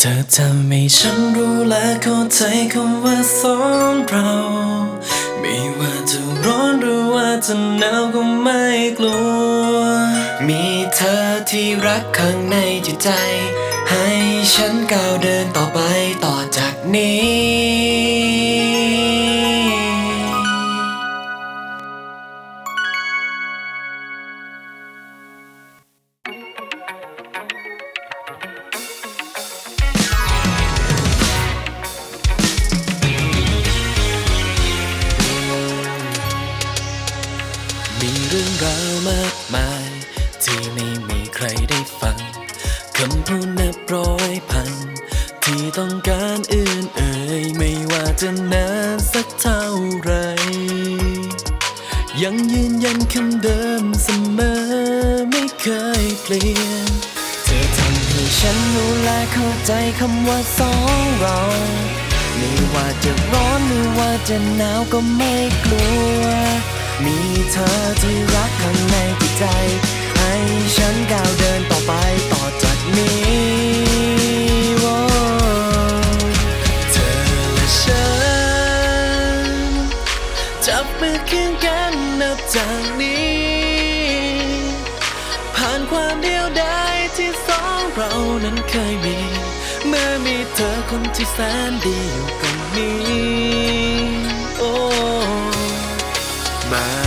เธอทำให้ฉันรู้และเข้าใจคำว่าสองเรา ไม่ว่าจะร้อนหรือว่าจะหนาวก็ไม่กลัว มีเธอที่รักข้างในจิตใจ ให้ฉันก้าวเดินต่อไปต่อจากนี้ เรื่องราวมากมาย ที่ไม่มีใครได้ฟังคำพูดนับร้อยพัน ที่ต้องการอื่นเอ่ยไม่ว่าจะนานสักเท่าไร ยังยืนยันคำเดิมเสมอไม่เคยเปลี่ยน เธอทำให้ฉันรู้และเข้าใจคำว่าสองเราไม่ว่าจะร้อนหรือว่าจะหนาวก็ไม่กลัว มีเธอที่รักข้างในจิตใจ ให้ฉันก้าวเดินต่อไปต่อจากนี้เธอและฉัน จับมือเคียงกันนับจากนี้ ผ่านความเดียวดายที่สองเรานั้นเคยมี เมื่อมีเธอคนที่แสนดีอยู่ตรงนี้ โอ้ ม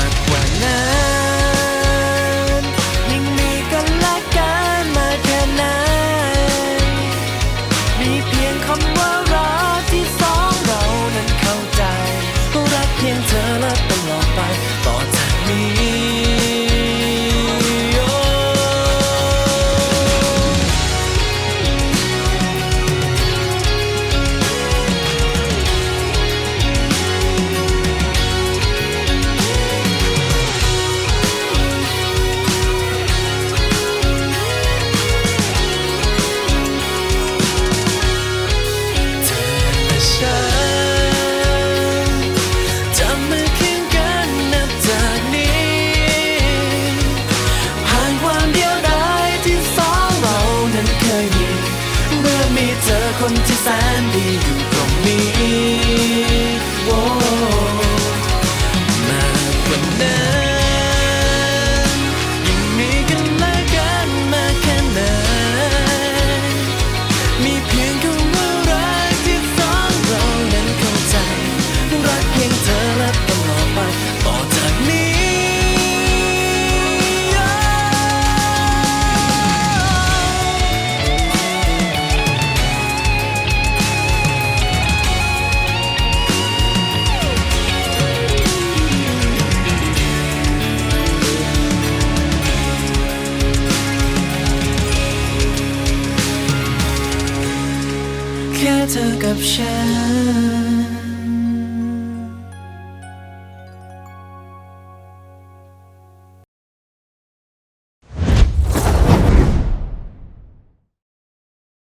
เธอคนที่แสนดีอยู่ตรงนี้โอ้มากกว่านั้นยิ่งมีกันและกันมาแค่ไหนมีเพียงคำว่ารักที่สองเรานั้นเข้าใจ รักเพียงเธอและตลอดไป เธอกับฉัน